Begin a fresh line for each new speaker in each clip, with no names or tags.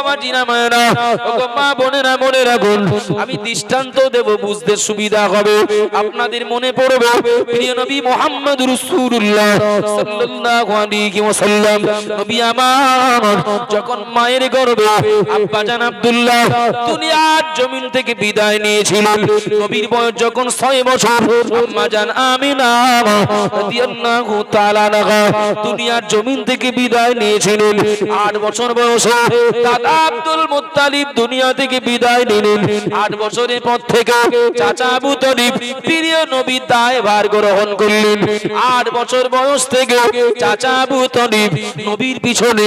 বাবা, জিনা মায়েরা মা বোনেরা মনে রাখুন আমি দৃষ্টান্ত দেব, বুঝতে সুবিধা হবে। আপনাদের মনে পড়বে, প্রিয় নবী মোহাম্মদ সাল্লাল্লাহু আলাইহি ওয়াসাল্লাম, নবী আমার, যখন মায়ের গর্ভে আব্বা জান আব্দুল্লাহ দুনিয়ার জমিন থেকে বিদায় নিয়েছিলেন, নবীর বয়স যখন 6 বছর, আম্মা জান আমিনা রাদিয়াল্লাহু তাআলা দুনিয়ার জমিন থেকে বিদায় নিয়েছিলেন। 8 বছর বয়সে দাদা আব্দুল মুত্তালিব দুনিয়া থেকে বিদায় নিলেন। 8 বছরের পর থেকে চাচা আবু তালিব প্রিয় নবীর দায়ভার গ্রহণ করলেন। 8 বছর বয়স থেকে চাচা আবু তালিব নবীর পিছনে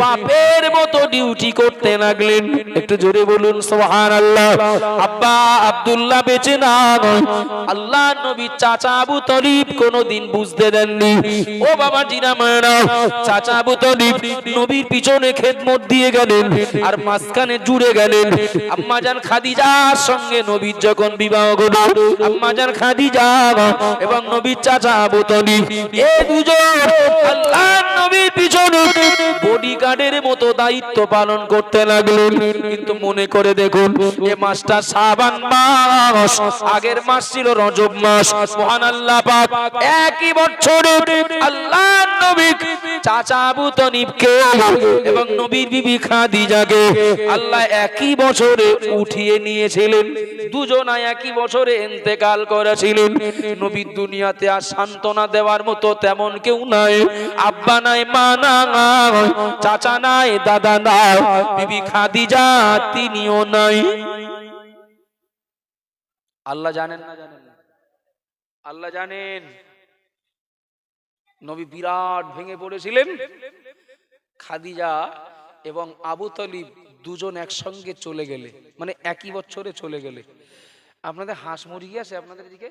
বাপের মতো ডিউটি করতে লাগলেন। একটু জোরে বলুন, সুবহানাল্লাহ। আব্বা, আব্দুল্লাহ বেঁচে না আল্লাহ নবী চাচা আবু তালিব কোনোদিন বুঝতে দেননি। ও বাবা, জিনা মায়েরা, চাচা আবু তালিব নবীর পিছনে খেদমত দিয়ে গেলেন। আর মাঝখানে জুড়ে গেলেন। আম্মা জান খাদিজার সঙ্গে নবীর যখন বিবাহ হলো আম্মা জান খাদিজা এবং নবীর চাচা আবু তালিব এই দুজন আল্লাহ নবীর পিছনে বডিগার্ডের মতো দায়িত্ব পালন করতে লাগলেন। কিন্তু মনে করে দেখুন, এ মাসটা সাবান মাস, আগের মাস ছিল রজব মাস। মহান আল্লাহ পাক, একই বছরে আল্লাহ নবী চাচা আবু তনিবকে এবং নবীর বিবি খাদিজাকে আল্লাহ একই বছরে উঠিয়ে নিয়েছিলেন। দুজনাই একই বছরে ইন্তেকাল করেছিলেন। নবীর দুনিয়াতে আর সান্ত্বনা দেওয়ার মতো তেমন কেউ নাই। আব্বা নাই, মা নাই, চাচা নাই, দাদা নাই, বিবি খাদিজা তিনিও নাই। আল্লাহ জানেন। না জানেন না? আল্লাহ জানেন। নবী বিরাট ভেঙে পড়েছিলেন। খাদিজা এবং আবু তলিব দুজন একসঙ্গে চলে গেলে মানে একই বছরে চলে গেলে। আপনাদের হাঁস মুরগি আছে আপনাদের এদিকে?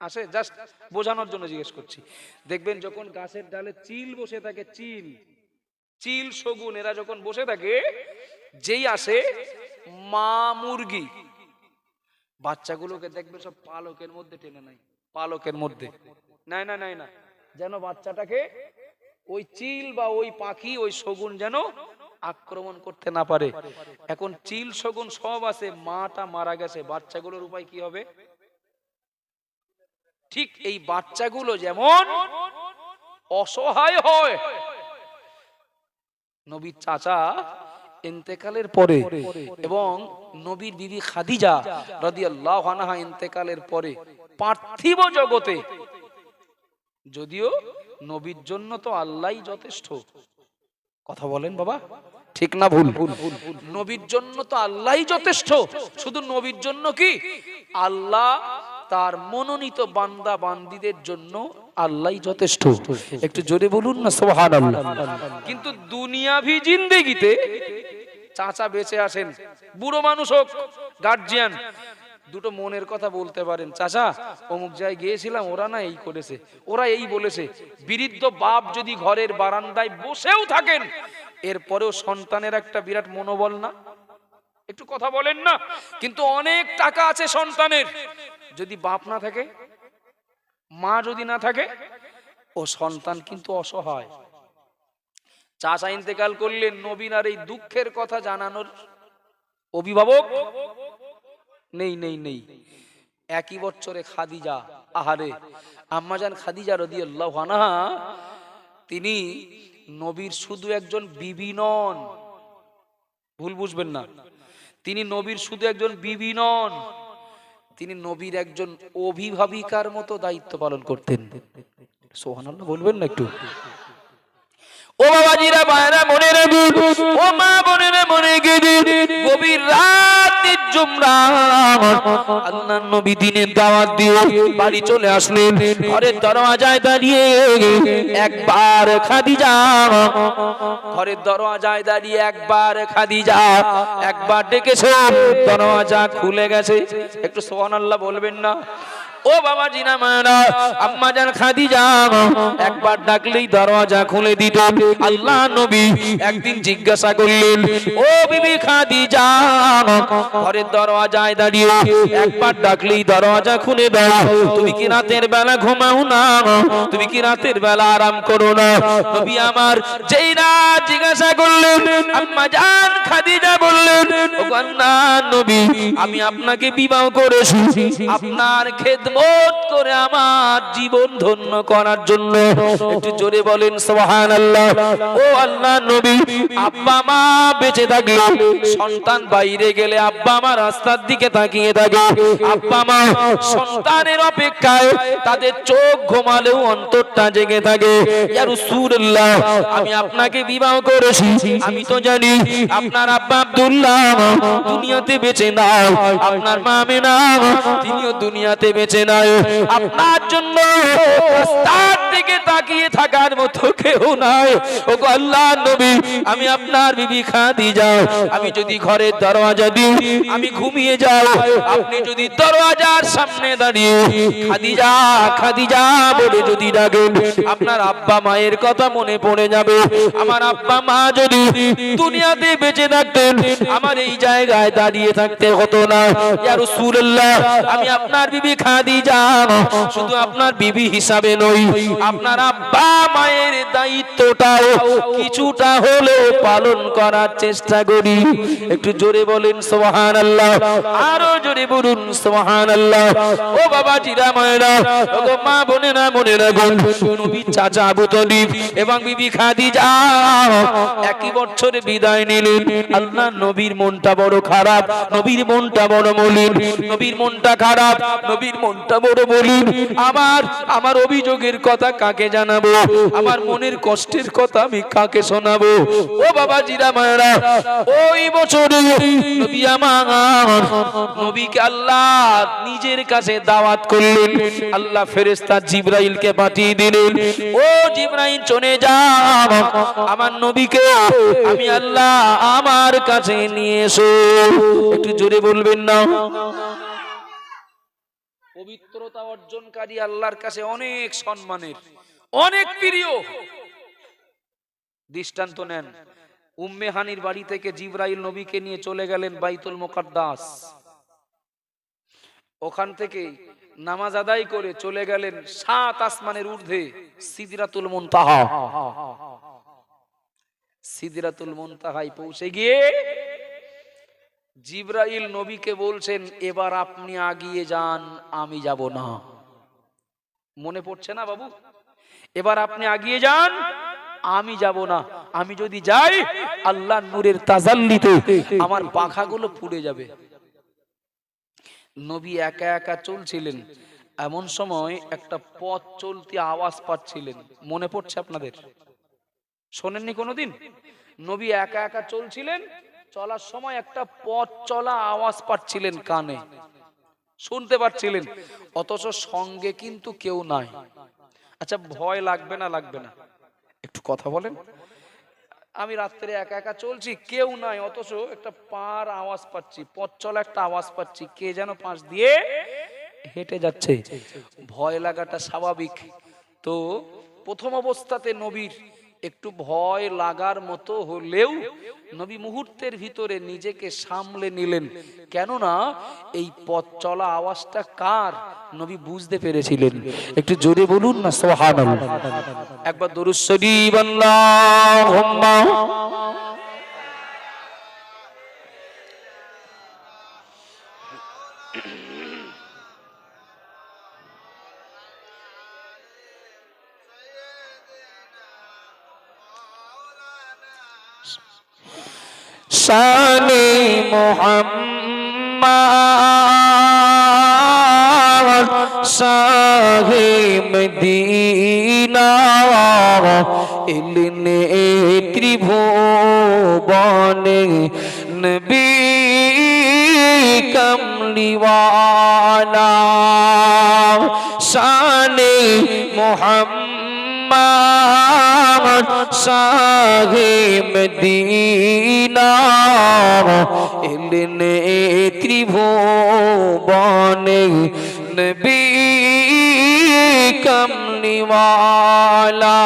আছে? জাস্ট বোঝানোর জন্য জিজ্ঞেস করছি। দেখবেন যখন গাছের ডালে চিল বসে থাকে, চিল চিল শগুন, এরা যখন বসে থাকে, যেই আসে মা মুরগি। বাচ্চাগুলোকে দেখবে সব পালকের মধ্যে টেনে নাই পালকের মধ্যে। নাই না নাই না যেন বাচ্চাটাকে ওই চিল বা ওই পাখি, ওই শগুন যেন আক্রমণ করতে না পারে। এখন চিল শগুন সব আছে, মাটা মারা গেছে, বাচ্চাগুলোর উপায় কি হবে? ঠিক এই বাচ্চাগুলো যেমন অসহায় হয়, নবীর চাচা ইন্তেকালের পরে এবং নবীর দিদি খাদিজা রাদিয়াল্লাহু আনহা ইন্তেকালের পরে পার্থিব জগতে, যদিও নবীর জন্য তো আল্লাহই যথেষ্ট কথা বলেন বাবা। ঠিক না ভুল। নবীর জন্য তো আল্লাহই যথেষ্ট। শুধু নবীর জন্য কি? আল্লাহ তার মনোনীত বান্দা বান্দিদের জন্য আল্লাহই যথেষ্ট। একটু জোরে বলুন না সুবহানাল্লাহ। কিন্তু দুনিয়াভি জিন্দেগিতে চাচা বেঁচে আসেন বুড়ো মানুষ হোক গার্জিয়ান দুটো মনের কথা বলতে পারেন। চাচা, অমুক জায়গায় গিয়েছিলাম, ওরা না এই করেছে। ওরা এই বলেছে বিরুদ্ধ বাপ যদি ঘরের বারান্দায় বসেও থাকেন, এরপরেও সন্তানের একটা বিরাট মনোবল না? একটু কথা বলেন না। কিন্তু অনেক টাকা আছে সন্তানের। যদি বাপ না থাকে, মা যদি না থাকে, ও সন্তান কিন্তু অসহায়। চাচা ইন্তেকাল করলেন, নবীন আর এই দুঃখের কথা জানানোর অভিভাবক নেই নেই নেই। একই বছরে খাদিজা, আহারে, আম্মাজান খাদিজা রদিয়াল্লাহু আনহা, তিনি নবীর শুধু একজন বিবি নন। ভুল বুঝবেন না। তিনি নবীর শুধু একজন বিবি নন। তিনি নবীর একজন অভিভাবিকার মতো দায়িত্ব পালন করতেন। সোহানাল্লাহ বলবেন না একটু? ও বাবাজিরা, মায়েরা মনে রাখি ও মা, বোনেরা মনে গেদি। গভীর রাত নির্জুম রাত আল্লাহর নবী দিনের দাওয়াত দিয়ে বাড়ি চলে আসলেন। ঘরের দরওয়াজায় দাঁড়িয়ে একবার খাদিজা, ঘরের দরওয়াজায় দাঁড়িয়ে একবার খাদিজা, একবার ডেকেছে। দরওয়াজা খুলে গেছে। একটু সুবহানাল্লাহ বলবেন না? ও বাবা জিনা মায়েরা, আম্মা জান খাদিজা, একবার ডাকলেই দরওয়াজা খুলে দিত। আল্লাহ নবী একদিন জিজ্ঞাসা করলেন, ও বিবি খাদিজা, ঘরের দরওয়াজায় দাঁড়িয়ে একবার ডাকলেই দরওয়াজা খুলে দাও। তুমি কি রাতের বেলা ঘুমাও না? তুমি কি রাতের বেলা আরাম করো না? নবী আমার যেই রাত জিজ্ঞাসা করলেন, আম্মা জান খাদিজা বললেন, ও নবী, আমি আপনাকে বিবাহ করেছি। আপনার খেদমত করে আমার জীবন ধন্য করার জন্য একটু জোরে বলেন, সুবহানাল্লাহ। ও আল্লাহ নবী, আব্বা মা বেঁচে থাকলে, সন্তান বাইরে গেলে, আব্বা মা রাস্তার দিকে তাকিয়ে থাকে, আব্বা মা সন্তানের অপেক্ষায় তাদের চোখ ঘুমালেও অন্তরটা জেগে থাকে। ইয়া রাসূলুল্লাহ, আমি আপনাকে বিবাহ করেছি, আমি তো জানি আপনার আব্বা আব্দুল্লাহ দুনিয়াতে বেঁচে নাই, আপনার মা আমেনা তিনিও দুনিয়াতে বেঁচে নাই আপনার জন্য দিকে তাকিয়ে থাকার মতো কেউ নাই। ও আল্লাহ নবী, আমি আপনার বিবি খাদিজা আমি যদি ঘরের দরওয়াজা দিই, আমি ঘুমিয়ে যাই আপনি যদি দরওয়াজার সামনে দাঁড়িয়ে খাদিজা খাদিজা বলে যদি ডাকেন, আপনার আব্বা মায়ের কথা মনে পড়ে যাবে। আমার আব্বা মা যদি দুনিয়াতে বেঁচে থাকতেন, আমার এই জায়গায় দাঁড়িয়ে থাকতে হতো না। ইয়া রাসূলুল্লাহ, আমি আপনার বিবি খাদিজা। শুধু আপনার বিবি হিসাবে নই আপনার আব্বা মায়ের দায়িত্বটাও কিছুটা হলেও পালন করার চেষ্টা করি। একটু জোরে বলেন সুবহানাল্লাহ। আরও জোরে বলুন সুবহানাল্লাহ। ও বাবা জিরা মায়েরা ও মা বোনেরা বোনেরা গো নবী চাচা আবু তালিব এবং বিবি খাদিজা একই বছরে বিদায় নিলেন। আল্লাহ নবীর মনটা বড় খারাপ নবীর মনটা বড় মলিন নবীর মনটা খারাপ নবীর মনটা বড় মলিন। আমার আমার অভিযোগের কথা কাকে জানাব? আমার মনের কষ্টের কথা আমি কাকে শোনাবো? ও বাবা জিরা মায়েরা ওই বছরে নবীকে আল্লাহ নিজের কাছে দাওয়াত করলেন। আল্লাহ ফেরেশতা জিব্রাইলকে পাঠিয়ে দিলেন। ও জিব্রাইল, চলে যাও। আমার নবীকে আমি আল্লাহ আমার কাছে নিয়ে এসো। একটু জোরে বলবেন না? পবিত্রতা অর্জনকারী আল্লাহর কাছে অনেক সম্মানের, অনেক প্রিয়। দৃষ্টান্ত নেন। উম্মে হানির বাড়ি থেকে জিব্রাইল নবীকে নিয়ে চলে গেলেন বাইতুল মোকাদ্দাস। ওখান থেকে নামাজ আদায় করে চলে গেলেন সাত আসমানের ঊর্ধ্বে, সিদরাতুল মুনতাহা। সিদরাতুল মুনতাহায় পৌঁছে গিয়ে জিব্রাইল নবীকে বলছেন, এবার আপনি আগিয়ে যান, আমি যাব না। মনে পড়ছে না বাবু? এবার আপনি আগিয়ে যান, আমি যাব না। আমি যদি যাই আল্লাহ নূরের তাজাল্লিতে আমার পাখাগুলো পুড়ে যাবে। নবী একা একা চলছিলেন। এমন সময় একটা পথ চলতি আওয়াজ পাচ্ছিলেন। মনে পড়ছে আপনাদের? শোনেননি কোনোদিন? নবী একা একা চলছিলেন চলার সময় একটা পথ চলা আওয়াজ পাচ্ছিলেন কানে। শুনতে পাচ্ছিলেন। অথচ সঙ্গে কিন্তু কেউ নাই। আচ্ছা ভয় লাগবে না লাগবে না। একটু কথা বলেন। আমি রাত্রে একা একা চলছি, কেউ নাই, অথচ একটা পার আওয়াজ পাচ্ছি, পথ চলা একটা আওয়াজ পাচ্ছি, কে যেন পাশ দিয়ে হেঁটে যাচ্ছে। ভয় লাগাটা স্বাভাবিক। তো প্রথম অবস্থাতে নবীর একটু ভয় লাগার মতো হলেও নবী মুহূর্তের ভিতরে নিজেকে সামলে নিলেন। কেননা এই পথ চলা আওয়াজটা কার নবী বুঝতে পেরেছিলেন। একটু জোরে বলুন না সোহান একবার দরুশ্বরী শরীফ শানে মোহাম্মদ শাহে মদিনা ইলনে ত্রিভুবনে নবী কমলিওয়ালা শানে মোহাম্মদ শাহে মদিনা ইলনে ত্রিভুবনে নবী কমলিওয়ালা।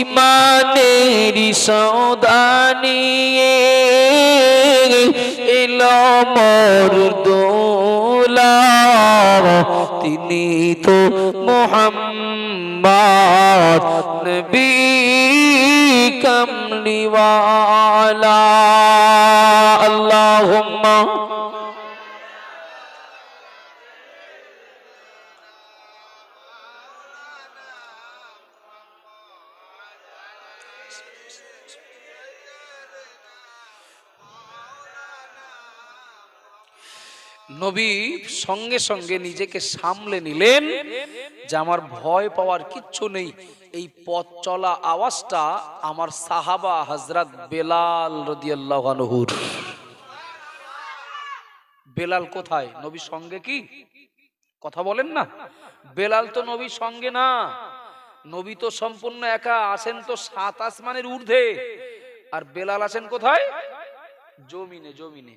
ইমানের সৌদানিয়ে এলো মোর দোলা তিনি তো মোহাম্মদ কমলিওয়ালা নবী সঙ্গে সঙ্গে নিজেকে সামলে নিলেন যে আমার ভয় পাওয়ার কিচ্ছু নেই। এই পথ চলা আওয়াজটা আমার সাহাবা হজরত বেলাল রদিয়াল্লাহ আনহুর। বেলাল কোথায়? নবীর সঙ্গে কি? কথা বলেন না। বেলাল তো নবীর সঙ্গে না। নবী তো সম্পূর্ণ একা, আসেন তো সাত আসমানের ঊর্ধ্বে। আর বেলাল আসেন কোথায়? জমিনে জমিনে।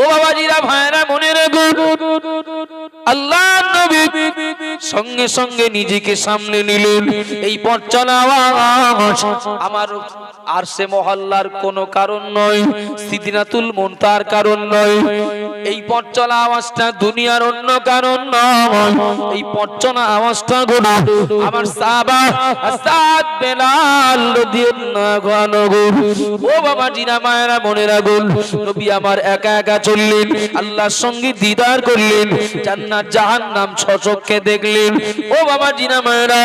ও বাবাজিরা ভাইরা মনে রাখুন আল্লাহ নবী সঙ্গে সঙ্গে নিজেকে সামনে নিলেন এই পথ চলা আওয়াজ আমার আর সে মহল্লার কোনো কারণ নয় সিদিনাতুল মুনতার কারণ নয়। এই পথ চলা আওয়াজটা দুনিয়ার অন্য কারণ নয়। এই পথ চলা আওয়াজটা গুলো আমার সাহাবা আসাদ বেলাল রাদিয়াল্লাহু আনহু। ও বাবা জিনা মায়েরা মনে রাখুন নবী আমার একা একা চললেন আল্লাহর সঙ্গে দিদার করলেন, জান্নাত জাহান্নাম ছচককে দেখলেন। ও বাবা জিনা মায়েরা,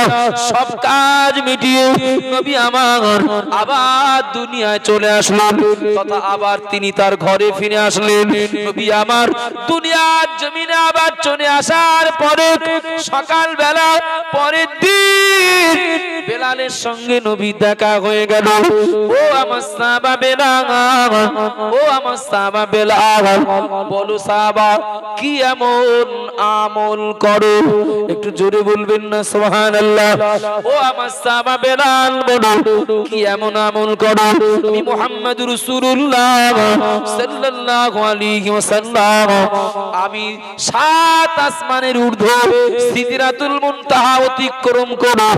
সব কাজ মিটিয়ে নবী আমার আবার দুনিয়ায় চলে আসলেন, তথা আবার তিনি তার ঘরে ফিরে আসলেন। নবী আমার দুনিয়ার জমিনে আবার চলে আসার পরে সকাল বেলা পরের দিন বেলালের সঙ্গে নবী দেখা হয়ে গেল। ও আমার সাহাবা বেলাল, ও আমার সাহাবা বেলাল বলো সাহাবা, কি এমন আমল করো? একটু জোরে বলবেন না ও আমার সাহাবা বেলাল, বলো, কি এমন আমল করো? আমি সাল্লাল্লাহু আলাইহি ওয়াসাল্লাম। আমি সাত আসমানের ঊর্ধ্ব সিদরাতুল মুনতাহা অতিক্রম করো।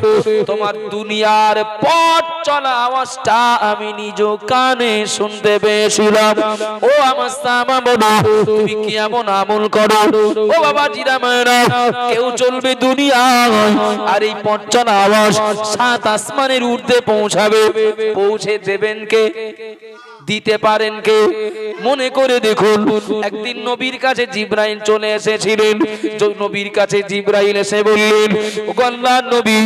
তোমার দুনিয়ার পথ চলা আওয়াজটা আমি নিজ কানে শুনতে পেয়েছিলাম। ও আমার সামা কেউ চলবে দুনিয়া আর এই পঞ্চন সাত আসমানের ঊর্ধ্বে পৌঁছাবে। পৌঁছে দেবেন কে? দিতে পারেন কে? মনে করে দেখুন, একদিন নবীর কাছে জিব্রাইল চলে এসেছিলেন। নবীর কাছে জিব্রাইল এসে বললেন গল্লার নবী,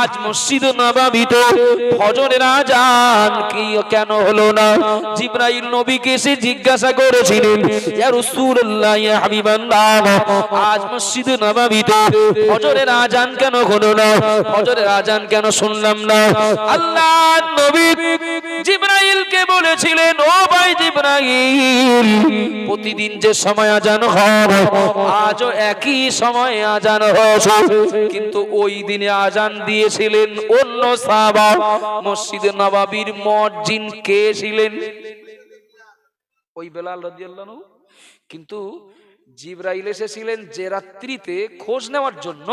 আজ মসজিদ নবাবিতে ফজরের আজান কি কেন হলো না? জিব্রাইল নবীকে এসে জিজ্ঞাসা করেছিলেন, ইয়া রাসূলুল্লাহ, ইয়া হাবিবাল্লাহ, আজ মসজিদ নবাবিতে ফজরের আজান কেন হলো না? ফজরের আজান কেন শুনলাম না। আল্লাহ নবী বলেছিলেন, ও ভাই জিব্রাইল, প্রতিদিন যে সময় আজান হবে, আজও একই সময় আজান হয়েছে। কিন্তু ওই দিনে আজান দিয়েছিলেন অন্য সাহাবা, মসজিদে নবাবির মসজিদ কে ছিলেন? ওই বেলাল রাদিয়াল্লাহু কিন্তু জিব্রাইল এসেছিলেন যে রাত্রিতে খোঁজ নেওয়ার জন্য।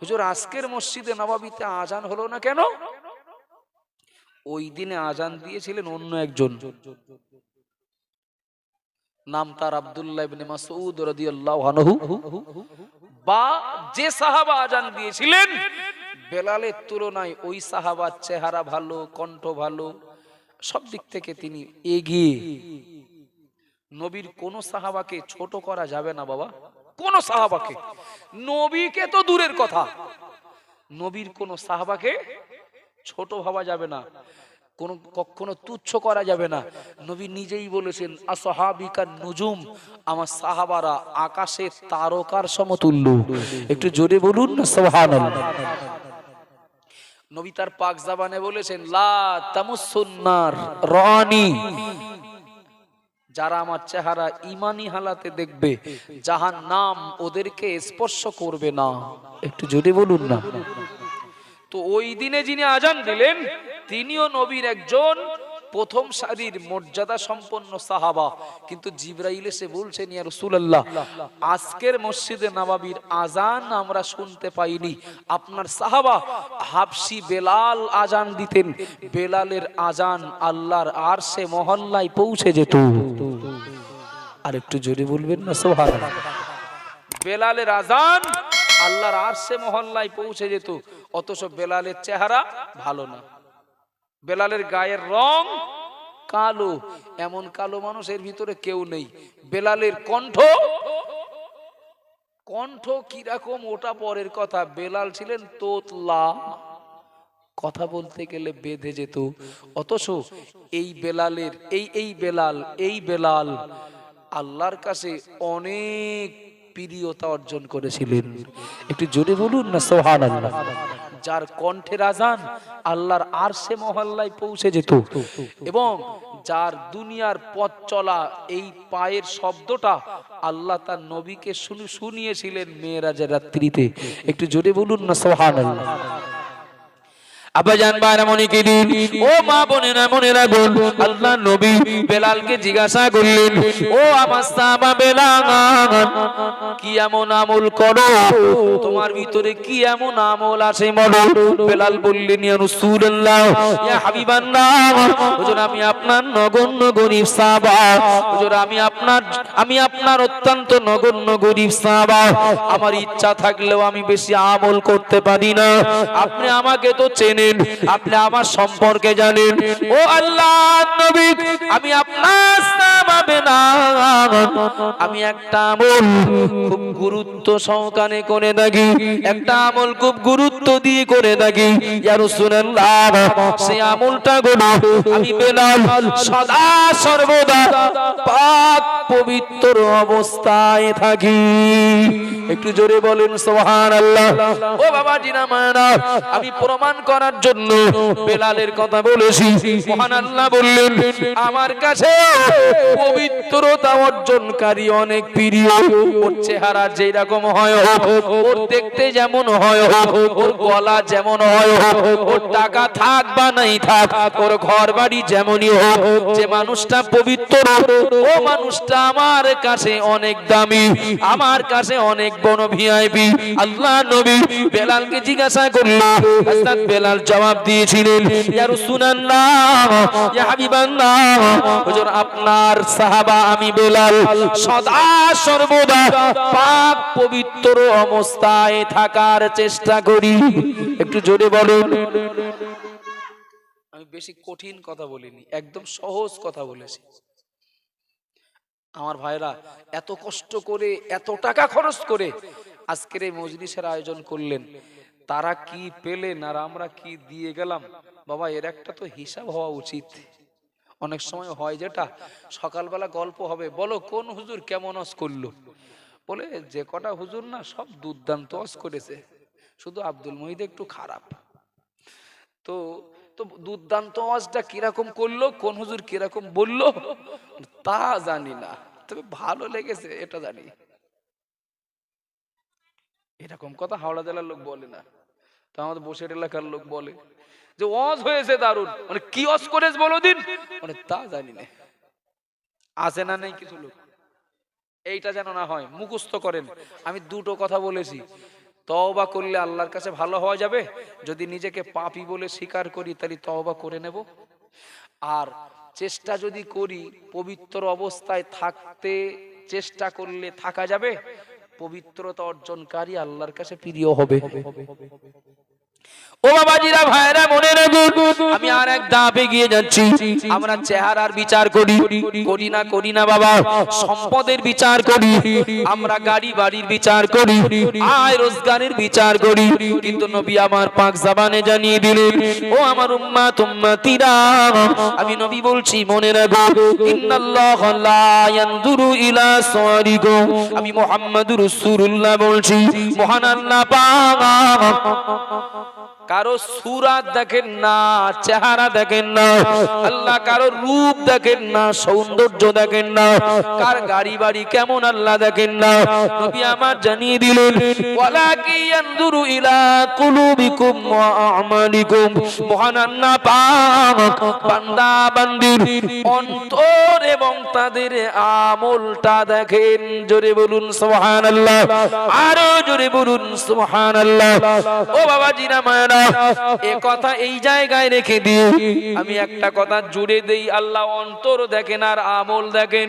হুজুর, আজকের মসজিদে নবাবিতে আজান হলো না কেন? ওই দিনে আজান দিয়েছিলেন অন্য একজন। নাম তার আব্দুল্লাহ বা যে সাহাবা আজান দিয়েছিলেন, বেলালের তুলনায় ওই সাহাবার চেহারা ভালো, কণ্ঠ ভালো, সব দিক থেকে তিনি এগিয়ে। নবীর কোন সাহাবাকে ছোট করা যাবে না বাবা, কোন সাহাবাকে। নবীকে তো দূরের কথা। নবীর কোন সাহাবাকে ছোট ভাবা যাবে না। কোন কখনো তুচ্ছ করা যাবে না। নবী নিজেই বলেছেন আসহাবিকার নুজুম আমার সাহাবারা আকাশের তারকার সমতুল্য। একটু জোরে বলুন না, সুবহানাল্লাহ। নবী তার পাক জাবানে বলেছেন, লা তামুসুন্নার রানি। যারা আমার চেহারা ইমানি হালাতে দেখবে জাহান নাম ওদেরকে স্পর্শ করবে না। একটু জোরে বলুন না। তো ওই দিনে যিনি আজান দিলেন, তিনিও নবীর একজন প্রথম সারির মর্যাদা সম্পন্ন সাহাবা। কিন্তু জিব্রাইল এসে বলছেন ইয়া রাসূলুল্লাহ, আজকের মসজিদে নবাবির আজান আমরা শুনতে পাইনি। আপনার সাহাবা হাবশি বেলাল আজান দিতেন। বেলালের আজান আল্লাহর আরশে মহল্লায় পৌঁছে যেত। আর একটু জোরে বলবেন না, সুবহানাল্লাহ? বেলালের আজান আল্লাহর আরশে মহল্লায় পৌঁছে যেত। অথচ বেলালের চেহারা ভালো না। বেলালের গায়ের রং কালো, এমন কালো মানুষের ভিতরে কেউ নেই। বেলালের কণ্ঠ কণ্ঠ কীরকম ওটা পরের কথা। বেলাল ছিলেন তোতলা, কথা বলতে গেলে বেঁধে যেত। অথচ এই বেলালের, এই এই বেলাল এই বেলাল আল্লাহর কাছে অনেক প্রিয়তা অর্জন করেছিলেন। একটু জোরে বলুন না সোহান আল্লাহ যার কণ্ঠের আজান আল্লাহর আর সে মহল্লায় পৌঁছে যেত। এবং যার দুনিয়ার পথ চলা এই পায়ের শব্দটা আল্লাহ তার নবীকে শুনিয়েছিলেন মেয়েরাজের রাত্রিতে। একটু জোরে বলুন না সোহান আল্লাহ
ও মা নবী বেলালকে জিজ্ঞাসা করলেন, ও আমার কি এমন আমল করো? তোমার ভিতরে কি এমন আমল আছে আমি আপনার নগণ্য গরিব আমি আপনার আমি আপনার অত্যন্ত নগণ্য গরিব সাহাবা, আমার ইচ্ছা থাকলেও আমি বেশি আমল করতে পারি না। আপনি আমাকে তো চেনেন আপনি আমার সম্পর্কে জানেন। ও আল্লাহ নবী আমি আপনার আমি একটা খুব গুরুত্ব সহকারে করে থাকি। একটা আমল খুব গুরুত্ব দিয়ে করে থাকি। সেই আমলটা গুলো আমি বেলাল সদা সর্বদা পাক পবিত্র অবস্থায় থাকি। একটু জোরে বলেন সুবহানাল্লাহ। ও বাবা জিনা মায়েরা আমি প্রমাণ করার জন্য বেলালের কথা বলেছি। মহান আল্লাহ বললেন, আমার কাছে পবিত্রতা অর্জনকারী অনেক প্রিয়, ওর চেহারা যেই রকম হয়, ওর দেখতে যেমন হয়, ওর গলা যেমন হয়, ওর টাকা থাক বা নাই থাক, ওর ঘর বাড়ি যেমনই হোক, যে মানুষটা পবিত্র, ও মানুষটা আমার কাছে অনেক দামি, আমার কাছে অনেক বড় ভিআইপি আল্লাহ নবী বেলালকে জিজ্ঞাসা করল হযরত বেলাল জবাব দিয়েছিলেন, ইয়া রাসূলুল্লাহ, ইয়া হাবিবাল্লাহ, হুজুর আপনার সাহাবা আমি বেলাল, সদা সর্বদা পাক পবিত্র অবস্থায় থাকার চেষ্টা করি। একটু জোরে বলুন।
আমি বেশি কঠিন কথা বলিনি, একদম সহজ কথা বলেছি। আমার ভাইরা এত কষ্ট করে, এত টাকা খরচ করে আজকের এই মজলিসের আয়োজন করলেন, তারা কি পেলেন আর আমরা কি দিয়ে গেলাম? বাবা, এর একটা তো হিসাব হওয়া উচিত। অনেক সময় হয় যেটা, সকালবেলা গল্প হবে, বলো কোন হুজুর কেমন করল? বলে, যে কটা হুজুর না সব দুর্দান্ত করেছে। শুধু আব্দুল মহিদ একটু খারাপ। তো তো দুর্দান্ত আওয়াজটা কীরকম করল, কোন হুজুর কীরকম বলল, তা জানি না। তবে ভালো লেগেছে, এটা জানি। এরকম কথা হাওড়া জেলার লোক বলে না। তো আমাদের বসের এলাকার লোক বলে যে অজ হয়েছে দারুণ মানে কি অজ করেছে বলো দিন? মানে তা জানি না। আছে না নেই কিছু লোক? এইটা যেন না হয়, মুখস্থ করেন। আমি দুটো কথা বলেছি। তওবা করলে আল্লাহর কাছে ভালো হওয়া যাবে? যদি নিজেকে পাপি বলে স্বীকার করি, তাহলে তওবা করে নেব। আর চেষ্টা যদি করি, পবিত্র অবস্থায় থাকতে চেষ্টা করলে থাকা যাবে? পবিত্রতা অর্জনকারী আল্লাহর কাছে প্রিয় হবে।
ও মনে আমি চেহারার বিচার করি করি না করি না, বাবা। সম্পদের বিচার করি, আমরা গাড়ি বাড়ির বিচার করি, আয় রোজগারের বিচার করি। নবী আমার জানিয়ে দিলেন, ও আমার উম্মাত, উম্মাতিরা, আমি নবী বলছি, মনে রাখো, ইন্নাল্লাহ লা ইয়ানজুরু ইলা আমি মুহাম্মাদুর রাসূলুল্লাহ বলছি, মহান কারও সুরাত দেখেন না, চেহারা দেখেন না, আল্লাহ কারও রূপ দেখেন না, সৌন্দর্য দেখেন না, কার গাড়ি বাড়ি কেমন আল্লাহ দেখেন না, নবী আমার জানিয়ে দিলেন, ওয়ালাকি ইয়ানজুরু ইলা কুলুবিকুম ওয়া আমালিকুম। মহান আল্লাহ পাক বান্দা, বান্দির অন্তর এবং তাদের আমলটা দেখেন, জোরে বলুন সুবহানাল্লাহ, আরও জোরে বলুন সুবহানাল্লাহ। ও বাবা জিনা মায়েরা কথা এই জায়গায় রেখে দিই। আমি একটা কথা জুড়ে দেই, আল্লাহ অন্তর দেখেন আর আমল দেখেন।